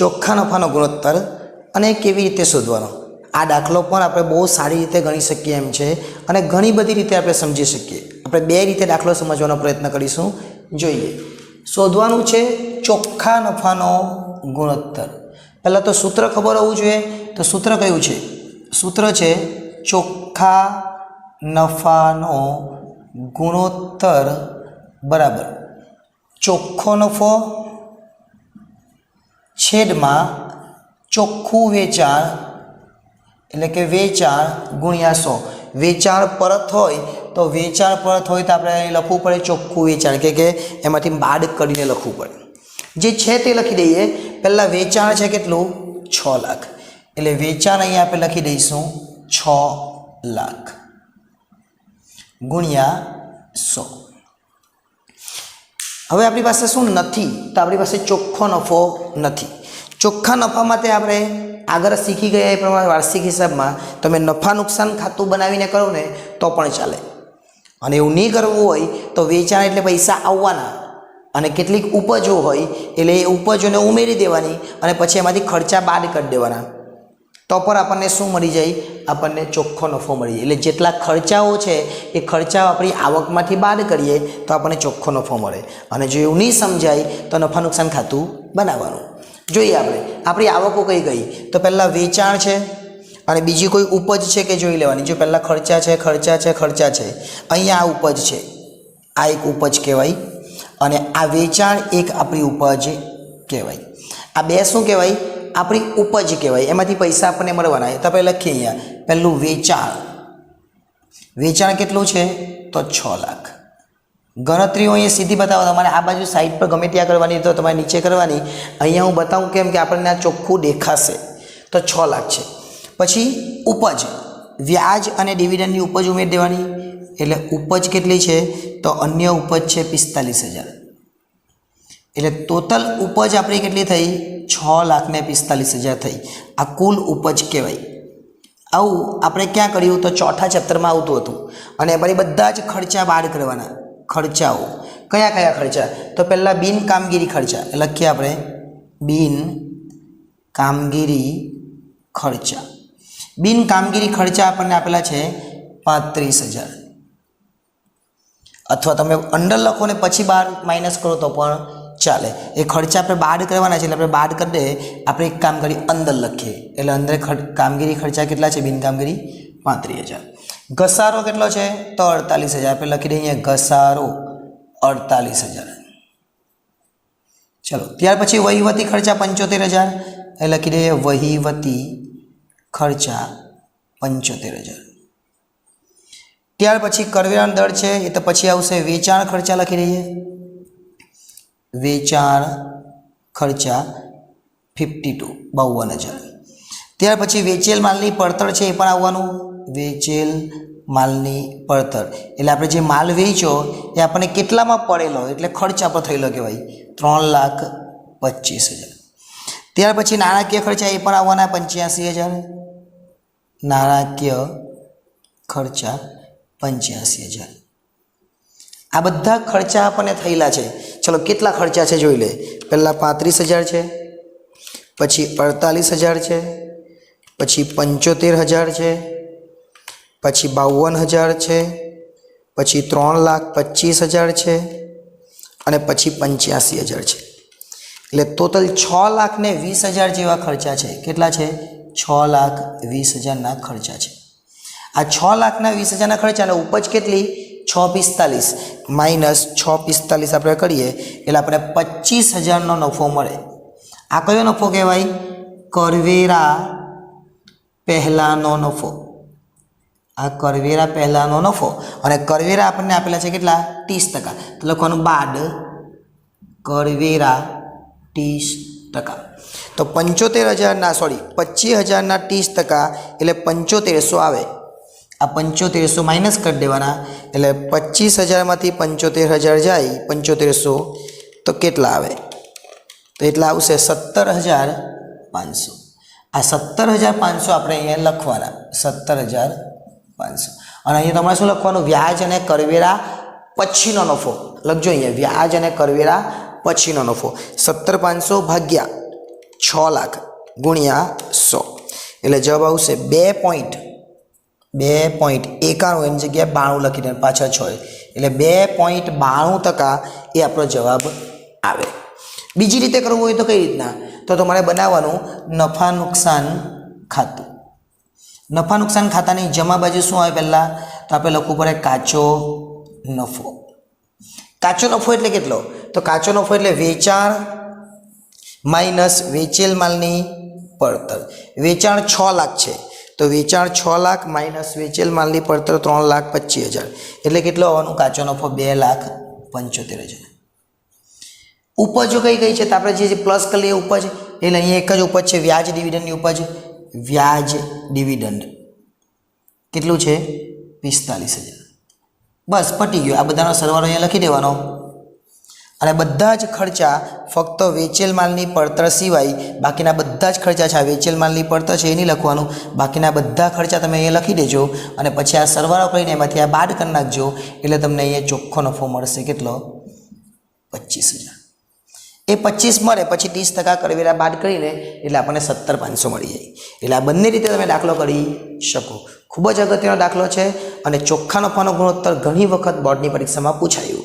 ચોખ્ખા નફાનો ગુણોત્તર અને કેવી રીતે શોધવાનો? આ દાખલો પણ આપણે બહુ સારી રીતે ગણી શકીએ એમ છે અને ઘણી બધી રીતે આપણે સમજી શકીએ. આપણે બે રીતે દાખલો સમજવાનો પ્રયત્ન કરીશું. જોઈએ. શોધવાનું છે ચોખ્ખા નફાનો ગુણોત્તર. પહેલાં તો સૂત્ર ખબર હોવું જોઈએ. તો સૂત્ર કયું છે? સૂત્ર છે ચોખ્ખા નફાનો ગુણોત્તર બરાબર. ચોખ્ખો નફો છેદમાં ચોખ્ખું વેચાણ એટલે કે વેચાણ ગુણ્યા સો. વેચાણ પરત હોય તો વેચાણ પરત હોય તો આપણે અહીં લખવું પડે ચોખ્ખું વેચાણ કે કે એમાંથી બાદ કરીને લખવું પડે. જે છે તે લખી દઈએ. પહેલાં વેચાણ છે કેટલું? છ લાખ. એટલે વેચાણ અહીંયા આપણે લખી દઈશું છ લાખ ગુણ્યા સો. હવે આપણી પાસે શું નથી? તો આપણી પાસે ચોખ્ખો નફો નથી. ચોખ્ખા નફા માટે આપણે આગળ શીખી ગયા એ પ્રમાણે વાર્ષિક હિસાબમાં તમે નફા નુકસાન ખાતું બનાવીને કરો ને તો પણ ચાલે. અને એવું નહીં કરવું હોય તો વેચાણ એટલે પૈસા આવવાના. અને કેટલીક ઉપજો હોય એટલે એ ઉપજોને ઉમેરી દેવાની અને પછી એમાંથી ખર્ચા બાદ કરી દેવાના. તો પણ આપણને શું મળી જાય? આપણને ચોખ્ખો નફો મળી જાય. એટલે જેટલા ખર્ચાઓ છે એ ખર્ચાઓ આપણી આવકમાંથી બાદ કરીએ તો આપણને ચોખ્ખો નફો મળે. અને જો એવું નહીં સમજાય તો નફા નુકસાન ખાતું બનાવવાનું. જોઈએ આપણે. આપણી આવકો કઈ ગઈ તો પહેલાં વેચાણ છે અને બીજી કોઈ ઉપજ છે કે જોઈ લેવાની? જો પહેલાં ખર્ચા છે ખર્ચા છે ખર્ચા છે. અહીંયા આ ઉપજ છે. આ એક ઉપજ કહેવાય અને આ વેચાણ એક આપણી ઉપજ કહેવાય. આ બે શું કહેવાય? આપણી ઉપજ કહેવાય. એમાંથી પૈસા આપણને મળવાના તો આપણે લખીએ અહીંયા. પહેલું વેચાણ. વેચાણ કેટલું છે? તો છ લાખ. ગણતરીઓ અહીંયા સીધી બતાવો. તમારે આ બાજુ સાઈડ પર ગમે ત્યાં કરવાની તો તમારે નીચે કરવાની. અહીંયા હું બતાવું કેમ કે આપણને આ ચોખ્ખું દેખાશે. તો છ લાખ છે. પછી ઉપજ. વ્યાજ અને ડિવિડન્ડની ઉપજ ઉમેરી દેવાની. એટલે ઉપજ કેટલી છે? તો અન્ય ઉપજ છે પિસ્તાલીસ હજાર. એટલે ટોટલ ઉપજ આપણી કેટલી થઈ? છ લાખને પિસ્તાલીસ હજાર થઈ. આ કુલ ઉપજ કહેવાય. આવું આપણે ક્યાં કર્યું? તો ચોથા ચેપ્ટરમાં આવતું હતું. અને એમાંથી બધા જ ખર્ચા બહાર કરવાના. ખર્ચાઓ. કયા કયા ખર્ચા? તો પહેલાં બિન કામગીરી ખર્ચા. લખીએ આપણે. બિન કામગીરી ખર્ચા. બિન કામગીરી ખર્ચા આપણને આપેલા છે પાંત્રીસ હજાર. અથવા તમે અંડર લખો ને પછી બાર માઇનસ કરો તો પણ ચાલે. એ ખર્ચા આપણે બાદ કરવાના છે એટલે આપણે બાદ કરી દે. આપણે એક કામ કરી અંદર લખીએ. એટલે અંદર કામગીરી ખર્ચા કેટલા છે? બિન કામગીરી પાંત્રીસ હજાર. ઘસારો કેટલો છે? તો અડતાલીસ હજાર. આપણે લખી દઈએ અહીંયા ઘસારો અડતાલીસ હજાર. ચલો, ત્યાર પછી વહીવટી ખર્ચા પંચોતેર હજાર. એ લખી દઈએ વહીવટી ખર્ચા પંચોતેર હજાર. ત્યાર પછી કરવેરાનો દર છે, એ તો પછી આવશે વેચાણ ખર્ચા લખી દઈએ. વેચાણ ખર્ચા ફિફ્ટી ટુ, બાવન હજાર. ત્યાર પછી વેચેલ માલની પડતર છે એ પણ આવવાનું. વેચેલ માલની પડતર. એટલે આપણે જે માલ વેચ્યો એ આપણને કેટલામાં પડેલો? એટલે ખર્ચા પર થયેલો કહેવાય. ત્રણ લાખ પચીસ હજાર. ત્યાર પછી નાણાકીય ખર્ચા એ પણ આવવાના પંચ્યાસી હજાર. નાણાકીય ખર્ચા પંચ્યાસી હજાર. આ બધા ખર્ચા આપણને થયેલા છે. ચલો, કેટલા ખર્ચા છે જોઈ લે. પહેલાં પાંત્રીસ હજાર છે, પછી અડતાલીસ હજાર છે, પછી પંચોતેર હજાર છે પછી બાવન હજાર છે, પછી ત્રણ લાખ પચીસ હજાર છે અને પછી પંચ્યાસી હજાર છે. એટલે ટોટલ છ લાખ ને વીસ હજાર જેવા ખર્ચા છે. કેટલા છે? છ લાખ વીસ હજારના ખર્ચા છે. આ છ લાખના વીસ હજારના ખર્ચા અને ઉપજ કેટલી? છ પિસ્તાલીસ. માઇનસ છ પિસ્તાલીસ આપણે કરીએ એટલે આપણે પચીસ હજારનો નફો મળે. આ કયો નફો કહેવાય? કરવેરા પહેલાંનો નફો. આ કરવેરા પહેલાંનો નફો અને કરવેરા આપણને આપેલા છે કેટલા? ત્રીસ ટકા. તો લખવાનું બાદ કરવેરા ત્રીસ ટકા. તો પંચોતેર હજારના સોરી પચીસ હજારના ત્રીસ ટકા એટલે પંચોતેરસો આવે. આ પંચોતેરસો માઇનસ કરી દેવાના એટલે પચીસ હજારમાંથી પંચોતેર હજાર જાય, પંચોતેરસો તો કેટલા આવે? તો એટલા આવશે સત્તર હજાર પાંચસો. આ સત્તર હજાર પાંચસો આપણે અહીંયા લખવાના. સત્તર હજાર પાંચસો અને અહીંયા તમારે શું લખવાનું? વ્યાજ અને કરવેરા પછીનો નફો. લખજો અહીંયા, વ્યાજ અને કરવેરા પછીનો નફો. સત્તર પાંચસો ભાગ્યા છ લાખ ગુણ્યા સો. એટલે જવાબ આવશે બે પોઈન્ટ બે પોઈન્ટ એકાણું એની જગ્યાએ બાણું લખી દે પાછળ છ એટલે બે પોઈન્ટ બાણું ટકા એ આપણો જવાબ આવે. બીજી રીતે કરવું હોય તો કઈ રીતના? તો તમારે બનાવવાનું નફા નુકસાન ખાતું. નફા નુકસાન ખાતાની જમા બાજુ શું આવે પહેલાં? તો આપણે લખવું પડે કાચો નફો. કાચો નફો એટલે કેટલો? તો કાચો નફો એટલે વેચાણ માઇનસ વેચેલ માલની પડતર. વેચાણ છ લાખ છે. તો વેચાણ છ લાખ માઇનસ વેચેલ માલની પડતર ત્રણ લાખ પચીસ હજાર. એટલે કેટલો આવવાનું? કાચો નફો બે લાખ પંચોતેર હજાર. ઉપજો કઈ કઈ છે? તો આપણે જે પ્લસ કરી લઈએ ઉપજ, એટલે અહીંયા એક જ ઉપજ છે, વ્યાજ ડિવિડન્ડની ઉપજ. વ્યાજ ડિવિડન્ડ કેટલું છે? પિસ્તાલીસ હજાર. બસ, પટી ગયો. આ બધાનો સરવાળો અહીંયા લખી દેવાનો. અને બધા જ ખર્ચા ફક્ત વેચેલ માલની પડતર સિવાય બાકીના બધા જ ખર્ચા છે. આ વેચેલ માલની પડતર છે એ નહીં લખવાનું. બાકીના બધા ખર્ચા તમે અહીંયા લખી દેજો અને પછી આ સરવાળો કરીને એમાંથી આ બાદ કરી નાખજો એટલે તમને અહીંયા ચોખ્ખો નફો મળશે. કેટલો? પચીસ હજાર. એ પચીસ મળે, પછી ત્રીસ ટકા કરવેરા બાદ કરીને એટલે આપણને સત્તર પાંચસો મળી જાય. એટલે આ બંને રીતે તમે દાખલો કરી શકો. ખૂબ જ અગત્યનો દાખલો છે અને ચોખ્ખા નફાનો ગુણોત્તર ઘણી વખત બોર્ડની પરીક્ષામાં પૂછાયું.